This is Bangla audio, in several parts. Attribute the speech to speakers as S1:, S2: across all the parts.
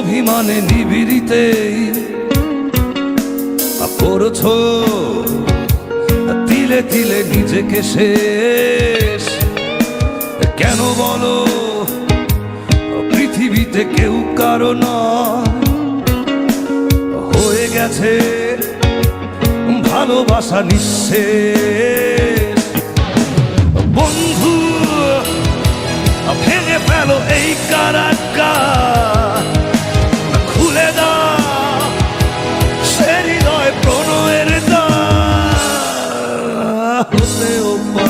S1: অভিমানে নিবিড়িতেই করছ। তিলে তিলে নিজেকে শেষ। কেন বলো, পৃথিবীতে কেউ কারও হয়ে গেছে ভালোবাসা নিঃশেষ। বন্ধু, ভেঙে ফেলো এই কারাক্কা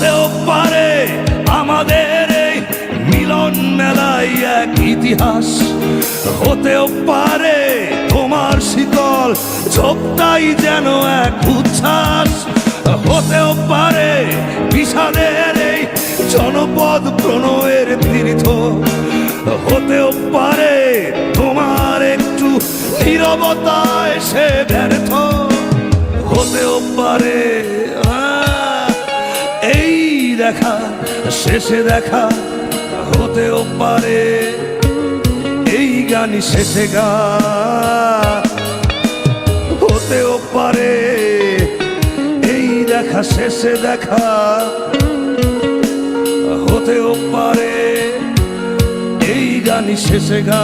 S1: আহ, হতেও পারে আমাদের এই মিলন মেলায় এক ইতিহাস। হতেও পারে তোমার শীতল চোখটাই যেন এক উচ্ছ্বাস। হতেও পারে বিষাদের এই জনপদ প্রণয়ের তীর্থ। হতেও পারে তোমার একটু নীরবতায় সে ব্যর্থ। হতেও পারে দেখা, শেষে দেখা হতেও পারে। এই গানই শেষে গা। হতেও পারে। এই দেখা, শেষে দেখা হতেও পারে। এই গানই শেষে গা।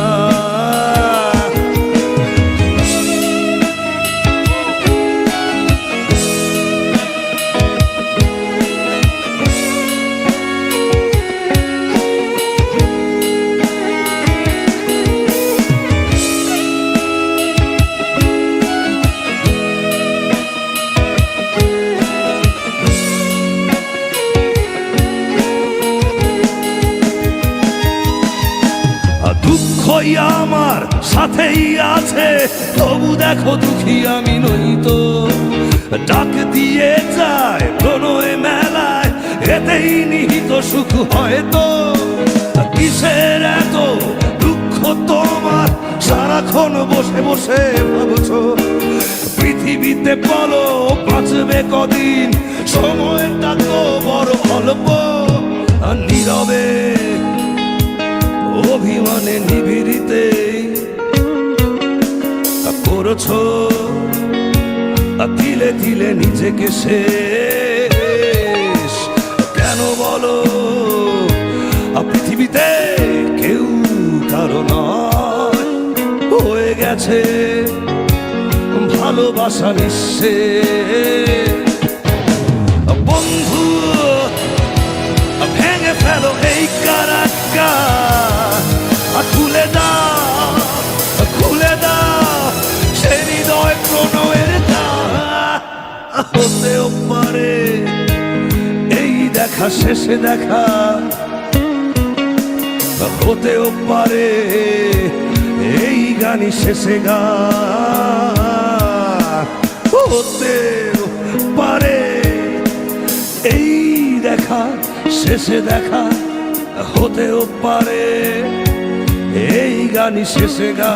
S1: আমার সাথেই আছে। তবু দেখো দুঃখী আমি নই তো। ডাক দিয়ে যায় প্রণয় মেলায়, এতেই নিহিত সুখ হয়তো কিসের এত দুঃখ তোমার? সারাক্ষণ বসে বসে ভাবছ। পৃথিবীতে বলো, বাঁচবে কদিন? সময়টা তো বড় অল্প। নীরবে অভিমানে নিবিড়িতে করছ? তিলে তিলে নিজেকে শেষ। কেন বলো পৃথিবীতে কেউ কারও নয়। হয়ে গেছে ভালোবাসা নিঃশেষ। হতেও পারে। এই দেখা, শেষে দেখা হতেও পারে। এই গানই শেষে গা। হতেও পারে। এই দেখা, শেষে দেখা হতেও পারে। এই গানই শেষে গা।